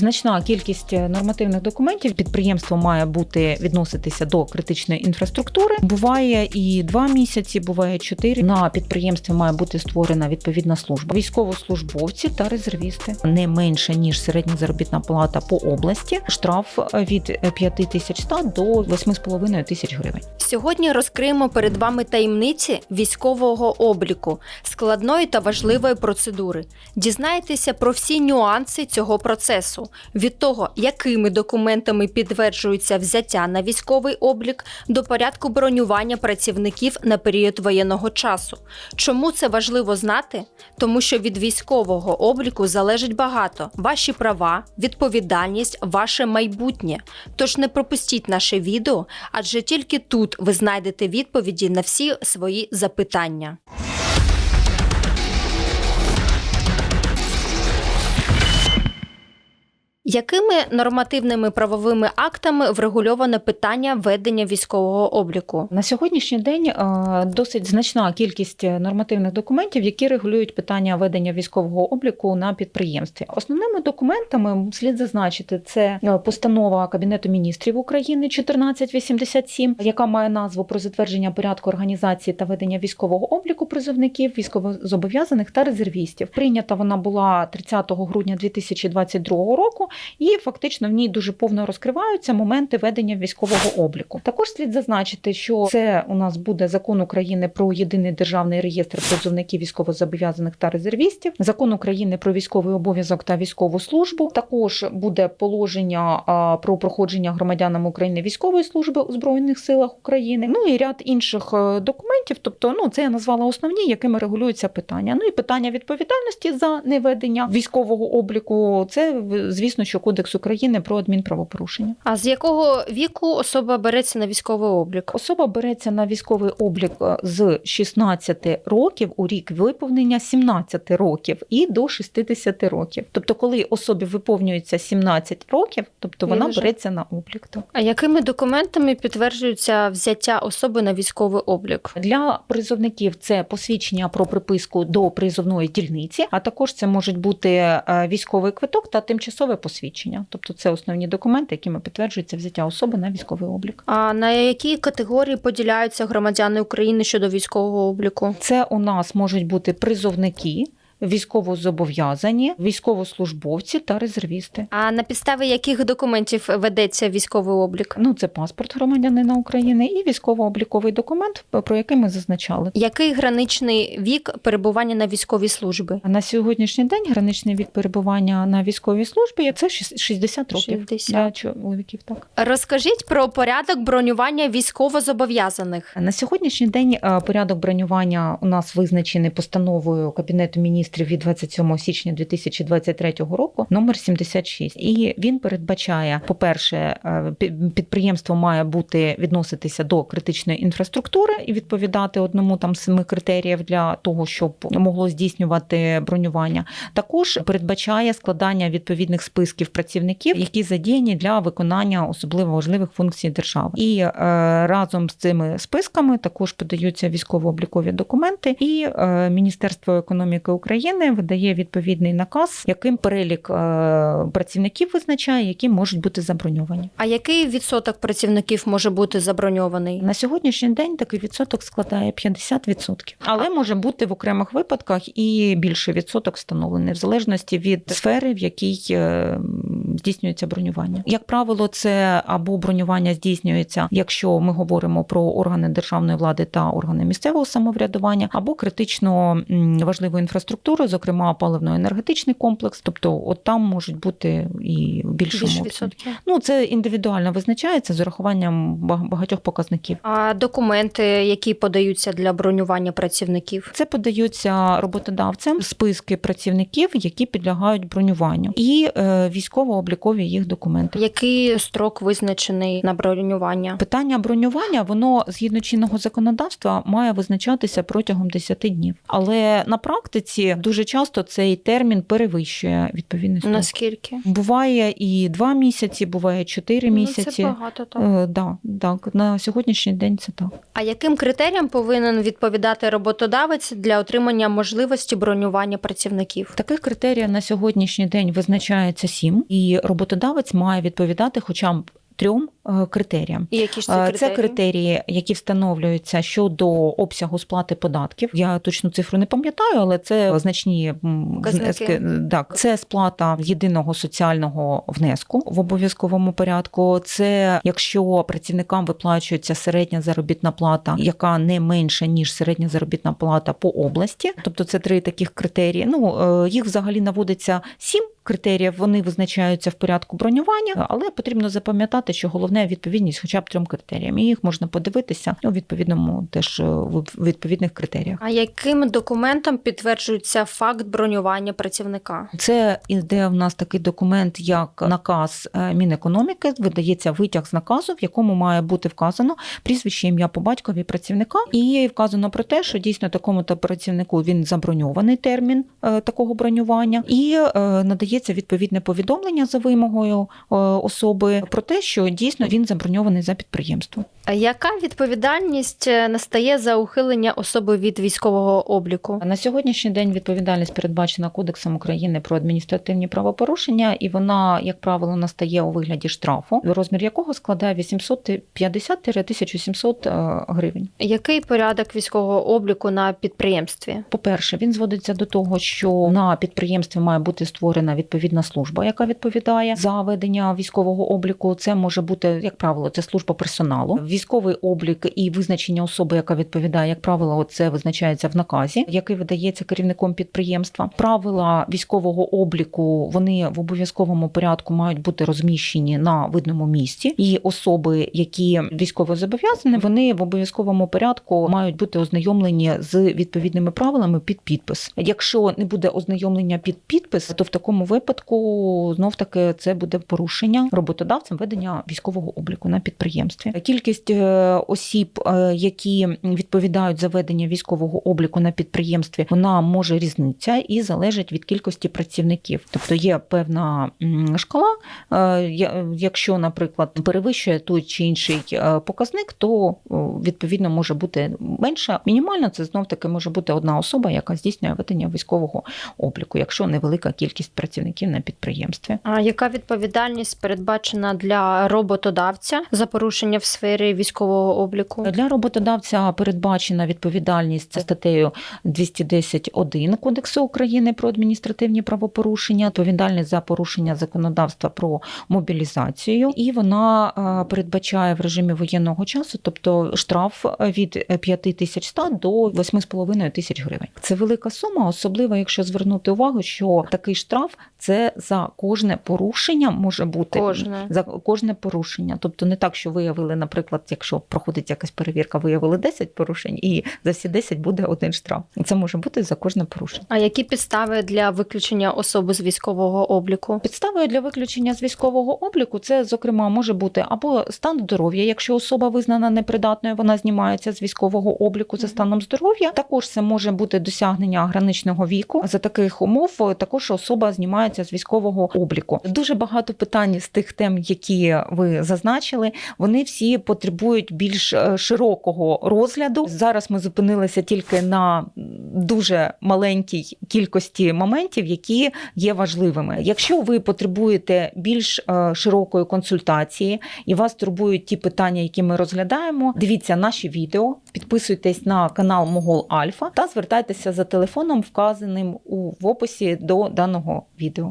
значна кількість нормативних документів. Підприємство має бути відноситися до критичної інфраструктури. Буває і два місяці, буває чотири. На підприємстві має бути створена відповідна служба. Військовослужбовці та резервісти не менше ніж середня заробітна плата по області. Штраф від 5100 до 8,5 тисяч гривень. Сьогодні розкриємо перед вами таємниці військового обліку, складної та важливої процедури. Дізнаєтеся про всі нюанси цього процесу від того, якими документами підтверджується взяття на військовий облік, до порядку бронювання працівників на період воєнного часу. Чому це важливо знати? Тому що від військового обліку залежить багато: ваші права, відповідальність, ваше майбутнє. Тож не пропустіть наше відео, адже тільки тут ви знайдете відповіді на всі свої запитання. Якими нормативними правовими актами врегульоване питання ведення військового обліку? На сьогоднішній день е, досить значна кількість нормативних документів, які регулюють питання ведення військового обліку на підприємстві. Основними документами слід зазначити це е, постанова Кабінету міністрів України 1487, яка має назву про затвердження порядку організації та ведення військового обліку призовників, військовозобов'язаних та резервістів. Прийнята вона була 30 грудня 2022 року, і фактично в ній дуже повно розкриваються моменти ведення військового обліку. Також слід зазначити, що це у нас буде закон України про єдиний державний реєстр призовників військовозобов'язаних та резервістів, закон України про військовий обов'язок та військову службу. Також буде положення про проходження громадянам України військової служби у збройних силах України. Ну і ряд інших е, документів. Тобто, ну це я назвала основні, якими регулюються питання. Ну і питання відповідальності за неведення військового обліку. Це звісно, що Кодекс України про адмінправопорушення. А з якого віку особа береться на військовий облік? Особа береться на військовий облік е, з 16 років у рік виповнення 17 років і до 60 років. Тобто, коли особі виповнюється 17 років, тобто вона Він вже- береться на облік. А якими документами підтверджується взяття особи на військовий облік? Для призовників це посвідчення про приписку до призовної дільниці, а також це можуть бути е, військовий квиток та тимчасове посвідчення. Тобто, це основні документи, якими підтверджується взяття особи на військовий облік. А на які категорії поділяються громадяни України щодо військового обліку? Це у нас можуть бути призовники, військовозобов'язані, військовослужбовці та резервісти. А на підставі яких документів ведеться військовий облік? Ну, це паспорт громадянина України і військово-обліковий документ, про який ми зазначали. Який граничний вік перебування на військовій службі? На сьогоднішній день граничний вік перебування на військовій службі це шіс- 60 років 60. для чоловіків. Так Розкажіть про порядок бронювання військовозобов'язаних. на сьогоднішній день е, порядок бронювання у нас визначений постановою Кабінету міністрів від 27 січня 2023 року, номер 76. І він передбачає, по-перше, е, підприємство має бути відноситися до критичної інфраструктури і відповідати одному там семи критеріїв для того, щоб могло здійснювати бронювання. Також передбачає складання відповідних списків працівників, які задіяні для виконання особливо важливих функцій держави. І е, разом з цими списками також подаються військово-облікові документи, і е, Міністерство економіки України видає відповідний наказ, яким перелік е, працівників визначає, які можуть бути заброньовані. А який відсоток працівників може бути заброньований? На сьогоднішній день такий відсоток складає 50%. Але може бути в окремих випадках і більший відсоток встановлений в залежності від сфери, в якій е, здійснюється бронювання. Як правило, це або бронювання здійснюється, якщо ми говоримо про органи державної влади та органи місцевого самоврядування, або критично важливу інфраструктуру, зокрема паливно-енергетичний комплекс. Тобто, от там можуть бути і Більше відсотків. Ну це індивідуально визначається з урахуванням багатьох показників. А документи, які подаються для бронювання працівників? Це подаються роботодавцям списки працівників, які підлягають бронюванню, і е, військово-облікові їх документи. Який строк визначений на бронювання? Питання бронювання, воно згідно чинного законодавства має визначатися протягом 10 днів. Але на практиці дуже часто цей термін перевищує відповідний строк. Наскільки? Буває і два місяці, буває чотири Ну, місяці. це багато так. Е, да, так, на сьогоднішній день це так. А яким критеріям повинен відповідати роботодавець для отримання можливості бронювання працівників? Таких критеріїв на сьогоднішній день визначається сім, і роботодавець має відповідати хоча б трьом е, критеріям. І які ж це Е, критерії? Це критерії, які встановлюються щодо обсягу сплати податків. Я точну цифру не пам'ятаю, але це значні внески. Так, це сплата єдиного соціального внеску в обов'язковому порядку. Це якщо працівникам виплачується середня заробітна плата, яка не менша ніж середня заробітна плата по області. Тобто це три таких критерії. Ну е, їх взагалі наводиться сім. Критеріїв вони визначаються в порядку бронювання, але потрібно запам'ятати, що головне відповідність хоча б трьом критеріям. І їх можна подивитися у відповідному теж е, в відповідних критеріях. А яким документом підтверджується факт бронювання працівника? Це іде в нас такий документ, як наказ е, Мінекономіки. Видається витяг з наказу, в якому має бути вказано прізвище ім'я по батькові працівника, і вказано про те, що дійсно такому то працівнику він заброньований термін е, такого бронювання, і е, надається відповідне повідомлення за вимогою е, особи про те, що дійсно він заброньований за підприємство. Яка відповідальність е, настає за ухилення особи від військового обліку? На сьогоднішній день відповідальність передбачена Кодексом України про адміністративні правопорушення, і вона, як правило, настає у вигляді штрафу, розмір якого складає 850-1700 е, гривень. Який порядок військового обліку на підприємстві? По-перше, він зводиться до того, що на підприємстві має бути створена відповідна служба, яка відповідає за ведення військового обліку. Це може бути, як правило, це служба персоналу. Військовий облік і визначення особи, яка відповідає, як правило, це визначається в наказі, який видається керівником підприємства. Правила військового обліку вони в обов'язковому порядку мають бути розміщені на видному місці. І особи, які військово зобов'язані, вони в обов'язковому порядку мають бути ознайомлені з відповідними правилами під підпис. Якщо не буде ознайомлення під підпис, то в такому випадку знов таки це буде порушення роботодавцем ведення військового обліку на підприємстві. Кількість е, осіб, е, які відповідають за ведення військового обліку на підприємстві, вона може різнитися і залежить від кількості працівників. Тобто є певна шкала. Е, Якщо, наприклад, перевищує той чи інший показник, то відповідно може бути менша. Мінімальна це знов таки може бути одна особа, яка здійснює ведення військового обліку, якщо невелика кількість працівників на підприємстві. А яка відповідальність передбачена для роботодавця за порушення в сфері військового обліку? Для роботодавця передбачена відповідальність за статтею 210.1 Кодексу України про адміністративні правопорушення, відповідальність за порушення законодавства про мобілізацію, і вона е, передбачає в режимі воєнного часу, тобто штраф від 5100 до 8,5 тисяч гривень. Це велика сума, особливо якщо звернути увагу, що такий штраф це за кожне порушення може бути Кожне. за кожне порушення. Тобто не так, що виявили, наприклад, якщо проходить якась перевірка, виявили 10 порушень, і за всі 10 буде один штраф. Це може бути за кожне порушення. А які підстави для виключення особи з військового обліку? Підставою для виключення з військового обліку це, зокрема, може бути або стан здоров'я. Якщо особа визнана непридатною, вона знімається з військового обліку за станом здоров'я. Також це може бути досягнення граничного віку. За таких умов е, також особа знімається з військового обліку. Дуже багато питань з тих тем, які ви зазначили. Вони всі потребують більш е, широкого розгляду. Зараз ми зупинилися тільки на дуже маленькій кількості моментів, які є важливими. Якщо ви потребуєте більш е, широкої консультації і вас турбують ті питання, які ми розглядаємо, дивіться наші відео, підписуйтесь на канал Могол Альфа та звертайтеся за телефоном, вказаним у описі до даного відео.